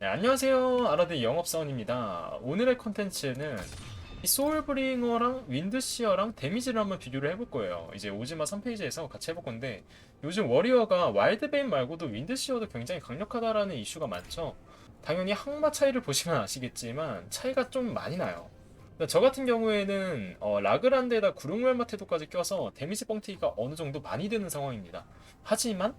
네, 안녕하세요. 아라드 영업사원입니다. 오늘의 컨텐츠는 이 소울브링어랑 윈드시어랑 데미지를 한번 비교를 해볼 거예요. 이제 오지마 3페이지에서 같이 해볼 건데 요즘 워리어가 와일드베인 말고도 윈드시어도 굉장히 강력하다라는 이슈가 많죠. 당연히 항마 차이를 보시면 아시겠지만 차이가 좀 많이 나요. 저 같은 경우에는 어, 라그란데에다 구룡멸마 태도까지 껴서 데미지 뻥튀기가 어느 정도 많이 되는 상황입니다. 하지만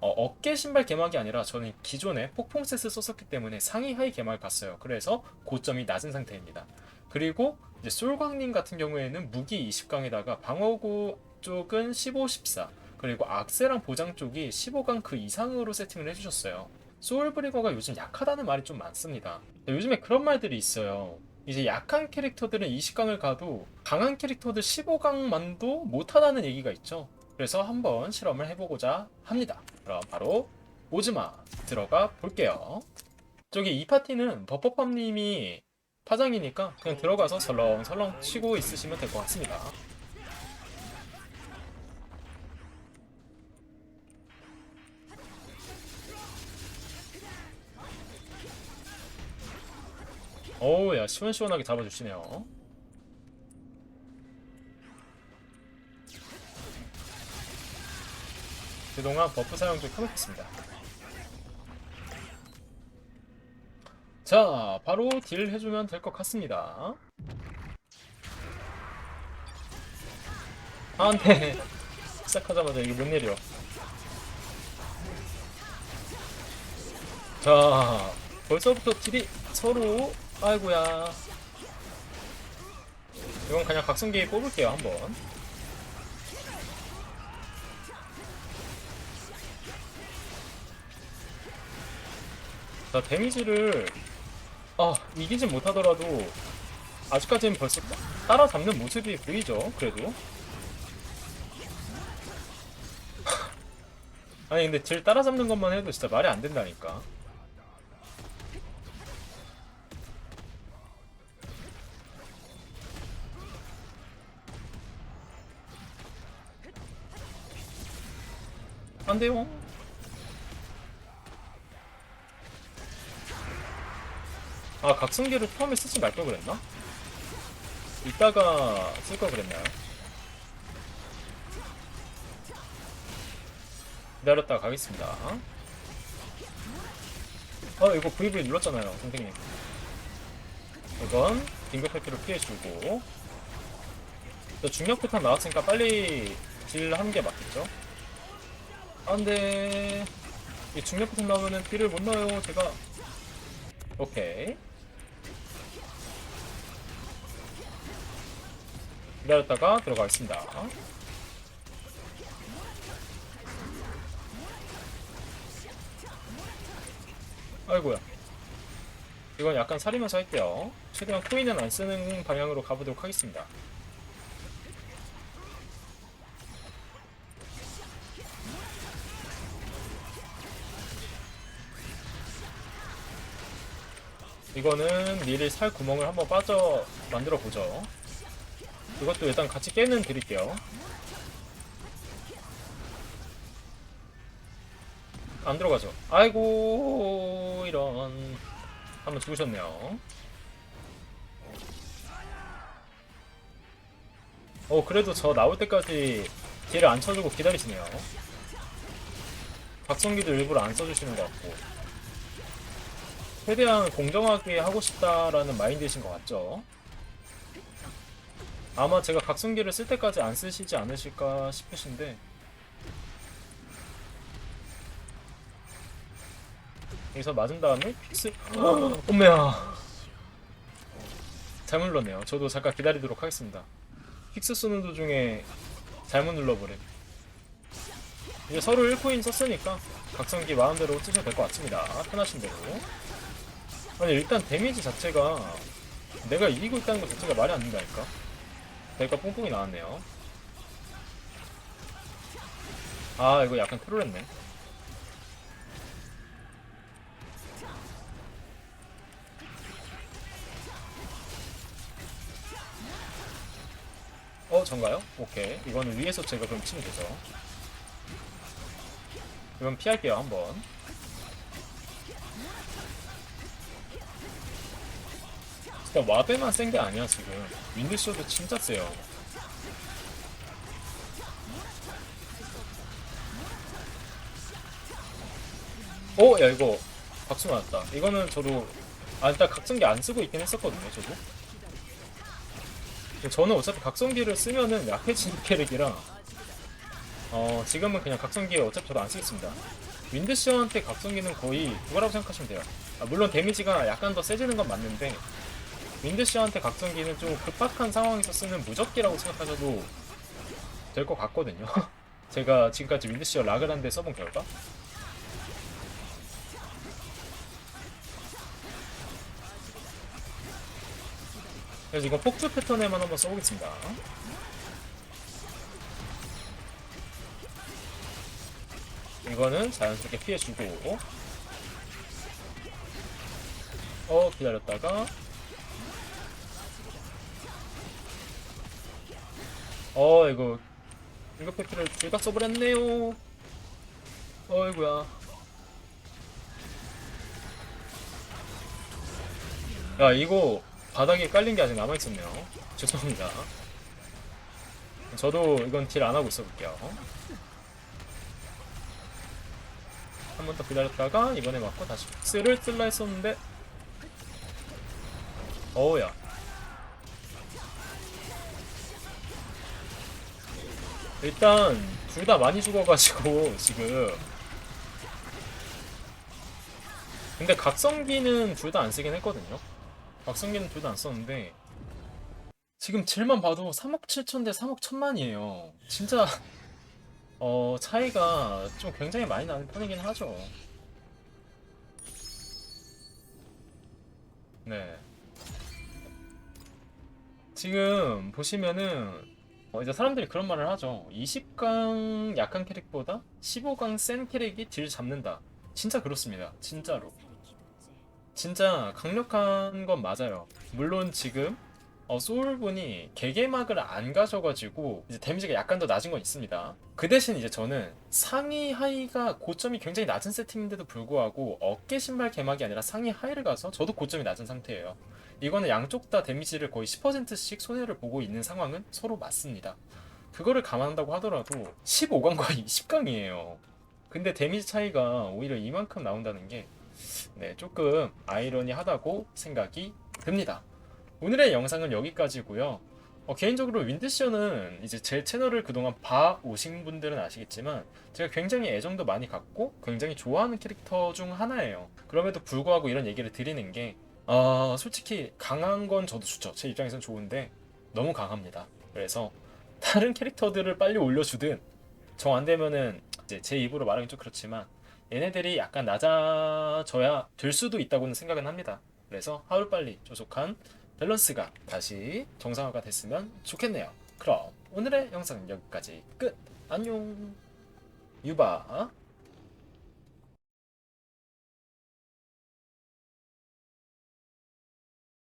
어, 어깨 신발 개막이 아니라 저는 기존에 폭풍 세트 썼었기 때문에 상의 하의 개막을 갔어요. 그래서 고점이 낮은 상태입니다. 그리고 이제 솔광님 같은 경우에는 무기 20강에다가 방어구 쪽은 15, 14 그리고 악세랑 보장 쪽이 15강 그 이상으로 세팅을 해주셨어요. 소울브리거가 요즘 약하다는 말이 좀 많습니다. 요즘에 그런 말들이 있어요. 이제 약한 캐릭터들은 20강을 가도 강한 캐릭터들 15강만도 못하다는 얘기가 있죠. 그래서 한번 실험을 해보고자 합니다. 그럼 바로 오즈마 들어가 볼게요. 저기 이 파티는 버퍼팜님이 파장이니까 그냥 들어가서 설렁설렁 치고 있으시면 될 것 같습니다. 어우 야 시원시원하게 잡아주시네요. 그동안 버프 사용 좀 켜놓겠습니다. 자, 바로 딜 해주면 될 것 같습니다. 아, 네. 시작하자마자 이게 못 내려. 자, 벌써부터 딜이 서로, 아이고야. 이건 그냥 각성기 뽑을게요, 한번. 자, 데미지를 아, 이기진 못하더라도 아직까지는 벌써 따라잡는 모습이 보이죠. 그래도 아니 근데 질 따라잡는 것만 해도 진짜 말이 안 된다니까. 안 돼요. 아 각성기를 처음에 쓰지 말 걸 그랬나? 이따가 쓸 걸 그랬나요? 기다렸다가 가겠습니다 어 이거 VV 눌렀잖아요 선생님 이건 긴급 회피로 피해주고 저 중력 패턴 나왔으니까 빨리 딜 하는 게 맞겠죠? 안돼 이 중력 패턴 나오면은 딜을 못 넣어요 제가 오케이 기다렸다가 들어가겠습니다. 아이고야. 이건 약간 살리면서 할게요. 최대한 코인은 안 쓰는 방향으로 가보도록 하겠습니다. 이거는 미리 살 구멍을 한번 빠져 만들어 보죠. 이것도 일단 같이 깨는 드릴게요. 안 들어가죠. 아이고 이런 한번 죽으셨네요. 어 그래도 저 나올 때까지 딜을 안 쳐주고 기다리시네요. 박성기도 일부러 안 써주시는 것 같고 최대한 공정하게 하고 싶다라는 마인드이신 것 같죠? 아마 제가 각성기를 쓸 때까지 안 쓰시지 않으실까 싶으신데. 여기서 맞은 다음에 픽스. 엄매야. 잘못 눌렀네요. 저도 잠깐 기다리도록 하겠습니다. 픽스 쏘는 도중에 잘못 눌러버림. 이제 서로 1코인 썼으니까 각성기 마음대로 쓰셔도 될 것 같습니다. 편하신 대로. 아니 일단 데미지 자체가 내가 이기고 있다는 것 자체가 말이 안 된다니까 대가 뽕뽕이 나왔네요. 아 이거 약간 트롤했네. 어 전가요? 오케이 이거는 위에서 제가 그럼 치면 되죠. 이건 피할게요 한번. 일단 와베만 센 게 아니야 지금. 윈드쇼도 진짜 세요. 오! 야 이거 박수 맞았다. 이거는 저도 아 일단 각성기 안 쓰고 있긴 했었거든요 저도. 저는 어차피 각성기를 쓰면은 약해지는 캐릭이라 어 지금은 그냥 각성기 어차피 저도 안 쓰겠습니다. 윈드시어한테 각성기는 거의 그거라고 생각하시면 돼요. 아, 물론 데미지가 약간 더 세지는 건 맞는데 윈드시어한테 각성기는 좀 급박한 상황에서 쓰는 무적기라고 생각하셔도 될 것 같거든요. 제가 지금까지 윈드시어 라그란데 써본 결과? 그래서 이거 폭주 패턴에만 한번 써보겠습니다. 이거는 자연스럽게 피해주고. 어 기다렸다가 어 이거 패키를 둘다 써버렸네요. 어이구야. 야 이거 바닥에 깔린 게 아직 남아있었네요. 죄송합니다. 저도 이건 딜 안 하고 있어 볼게요. 한 번 더 기다렸다가 이번에 맞고 다시 스를 쓸라 했었는데. 어우야 일단 둘 다 많이 죽어가지고 지금. 근데 각성기는 둘 다 안 쓰긴 했거든요. 각성기는 둘 다 안 썼는데 지금 질만 봐도 3억 7천 대 3억 1천만이에요. 진짜 어 차이가 좀 굉장히 많이 나는 편이긴 하죠. 네. 지금 보시면은 어, 이제 사람들이 그런 말을 하죠. 20강 약한 캐릭보다 15강 센 캐릭이 딜 잡는다. 진짜 그렇습니다. 진짜로. 진짜 강력한 건 맞아요. 물론 지금 어, 소울분이 개개막을 안 가셔가지고 이제 데미지가 약간 더 낮은 건 있습니다. 그 대신 이제 저는 상위 하이가 고점이 굉장히 낮은 세팅인데도 불구하고 어깨 신발 개막이 아니라 상위 하이를 가서 저도 고점이 낮은 상태예요. 이거는 양쪽 다 데미지를 거의 10%씩 손해를 보고 있는 상황은 서로 맞습니다. 그거를 감안한다고 하더라도 15강과 20강이에요. 근데 데미지 차이가 오히려 이만큼 나온다는 게 네, 조금 아이러니하다고 생각이 듭니다. 오늘의 영상은 여기까지고요. 어, 개인적으로 윈드시어는 이제 제 채널을 그동안 봐 오신 분들은 아시겠지만 제가 굉장히 애정도 많이 갖고 굉장히 좋아하는 캐릭터 중 하나예요. 그럼에도 불구하고 이런 얘기를 드리는 게 아, 솔직히 강한 건 저도 좋죠. 제 입장에선 좋은데 너무 강합니다. 그래서 다른 캐릭터들을 빨리 올려주든 정 안 되면은 이제 제 입으로 말하기 좀 그렇지만 얘네들이 약간 낮아져야 될 수도 있다고는 생각은 합니다. 그래서 하루빨리 조속한 밸런스가 다시 정상화가 됐으면 좋겠네요. 그럼 오늘의 영상은 여기까지 끝. 안녕. 유바.